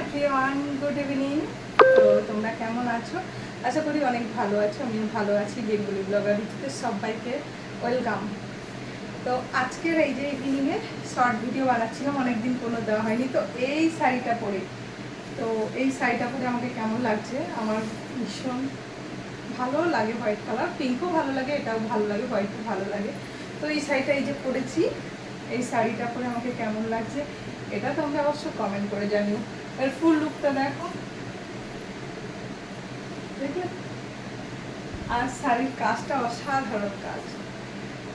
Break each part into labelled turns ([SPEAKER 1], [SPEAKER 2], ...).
[SPEAKER 1] Everyone good evening তো তোমরা কেমন আছো? আশা করি অনেক ভালো আছো, আমিও ভালো আছি বেঙ্গলি ব্লগার ঋতুতে সবাইকে ওয়েলকাম তো আজকের এই যে ইভিনিংয়ে শর্ট ভিডিও বানাচ্ছিলাম, অনেকদিন কোনো দেওয়া হয়নি, তো এই শাড়িটা পরে। তো এই শাড়িটা পরে আমাকে কেমন লাগছে? আমার ভীষণ ভালো লাগে হোয়াইট কালার পিঙ্কও ভালো লাগে, এটাও ভালো লাগে হোয়াইটও ভালো লাগে। তো এই শাড়িটা এই যে পরেছি এই শাড়িটা পরে আমাকে কেমন লাগছে, এটা তো তোমরা অবশ্য কমেন্ট করে জানিও। এর ফুল লুকটা দেখো। দেখলে? আর শাড়ির কাজটা অসাধারণ কাজ।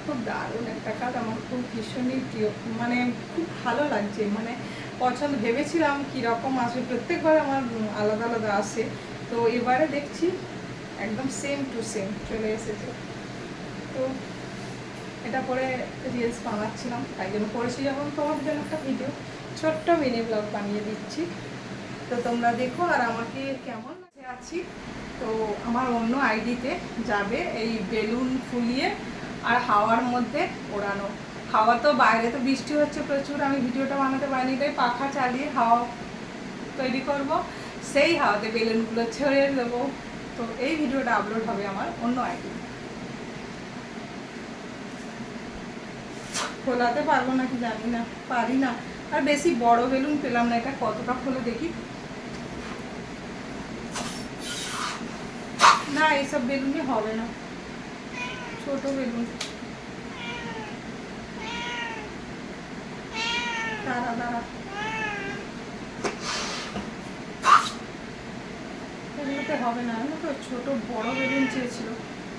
[SPEAKER 1] খুব দারুণ একটা কাজ, আমার খুব ভীষণই প্রিয়। মানে খুব ভালো লাগছে। মানে পছন্দ, ভেবেছিলাম কীরকম আসবে। প্রত্যেকবার আমার আলাদা আলাদা আসে। তো এবারে দেখছি, একদম সেম টু সেম চলে এসেছে। তো এটা পরে রিলস বানাচ্ছিলাম, তাই জন্য করেছি যখন তোমাদের জন্য একটা ভিডিও ছোট্ট মিনি ব্লগ বানিয়ে দিচ্ছি। তো তোমরা দেখো আর আমাকে কেমন আছি তো আমার অন্য আইডিতে যাবে এই বেলুন ফুলিয়ে আর হাওয়ার মধ্যে ওড়ানো। হাওয়া তো বাইরে, তো বৃষ্টি হচ্ছে প্রচুর, আমি ভিডিওটা বানাতে পারিনি, তাই পাখা চালিয়ে হাওয়া তৈরি করব। সেই হাওয়াতে বেলুনগুলো ছেড়ে দেবো। তো এই ভিডিওটা আপলোড হবে আমার অন্য আইডি খোলাতে পারব নাকি জানি না, পারি না। আর বেশি বড় বেলুন পেলাম না, এটা কতটা খোলে দেখি। না, এইসব বেলুনই হবে না। ছোট বেলুন। দাঁড়া দাঁড়া। এগুলোতে হবে না ছোট বড় বেলুন চেয়েছিল।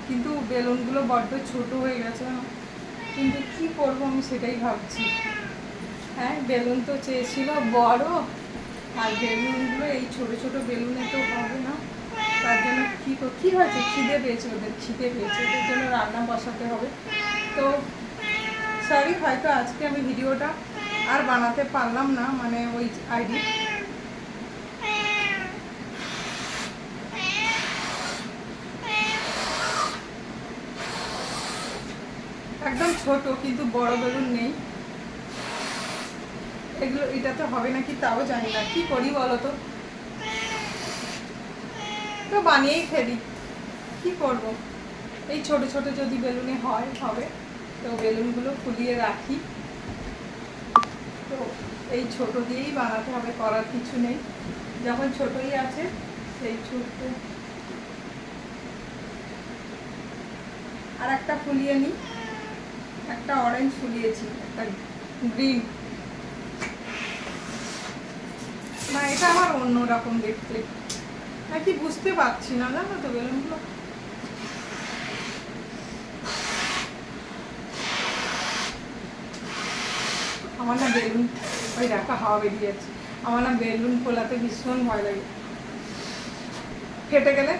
[SPEAKER 1] কিন্তু বেলুনগুলো বড্ড ছোট হয়ে গেছে কিন্তু কি করব আমি সেটাই ভাবছি। হ্যাঁ বেলুন তো চেয়েছিল, বড়। আর বেলুনগুলো, এই ছোট ছোট বেলুনে তো হবে না। তার জন্য কী কী হয়েছে? খিদে পেয়েছে ওদের, খিদে পেয়েছে। ওদের জন্য রান্না বসাতে হবে। তো সরি হয়তো আজকে আমি ভিডিওটা আর বানাতে পারলাম না মানে ওই আইডি। একদম ছোট, কিন্তু বড় বেলুন নেই। এগুলো এটাতে হবে নাকি তাও জানি না। কি করি বলো তো? তো বানিয়েই ফেলি। কি করব? এই ছোট ছোট যদি বেলুনে হয়, হবে। তো বেলুনগুলো ফুলিয়ে রাখি। তো এই ছোট দিয়েই বানাতে হবে, করার কিছু নেই। যখন ছোটই আছে, সেই ছোট। আর একটা ফুলিয়ে নিই। একটা অরেঞ্জ ফুলিয়েছি, একটা গ্রিন না, এটা আমার অন্য রকম দেখতে। নাকি বুঝতে পারছি না, জানো তো বেলুনগুলো আমার না বেলুন, ওই দেখো, হাওয়া বেরিয়ে যাচ্ছে। আমার না বেলুন খোলাতে ভীষণ ভয় লাগে। ফেটে গেলে?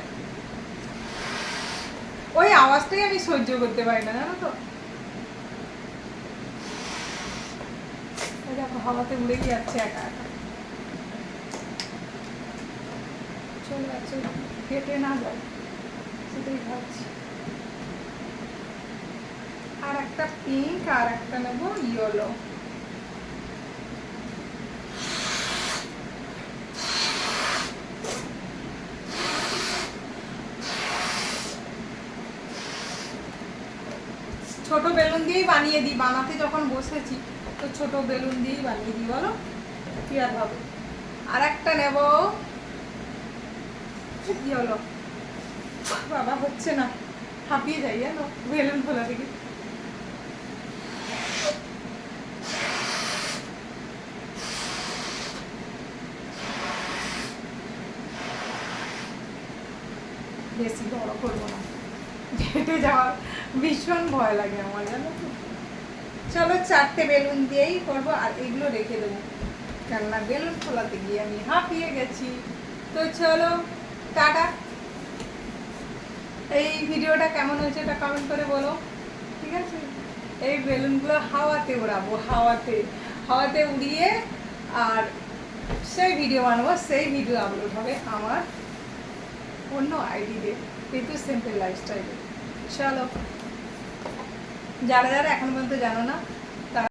[SPEAKER 1] ওই আওয়াজটাই আমি সহ্য করতে পারি না, জানো তো? হাওয়াতে যাচ্ছে একা একা। চলে না যায় সেটাই ভাবছি। আর একটা পিঙ্ক আর একটা ইয়েলো ছোট বেলুন দিয়েই বানিয়ে দিই, বানাতে যখন বসেছি। ছোট বেলুন দিয়েই বানিয়ে দিই, বলো? কি আর হবে? আর একটা নেব। কি হলো? বাবা হচ্ছে না। হাঁপিয়ে যাই, জানো? বেলুন খোলা থেকে। বেশি বড় করব না। ঘেটে যাওয়ার ভীষণ ভয় লাগে আমার, জানো তো? চলো চারটে বেলুন দিয়েই করব, আর এগুলো রেখে দেবো। কেননা বেলুন খোলাতে গিয়ে আমি হাঁপিয়ে গেছি। তো চলো, টাটা। এই ভিডিওটা কেমন হয়েছে এটা কমেন্ট করে বলো, ঠিক আছে? এই বেলুনগুলো হাওয়াতে উড়াবো হাওয়াতে হাওয়াতে উড়িয়ে, আর সেই ভিডিও বানাবো, সেই ভিডিও আপলোড হবে আমার অন্য আইডিতে কিন্তু সিম্পল লাইফস্টাইলে চলো। যারা যারা এখন পর্যন্ত জানো না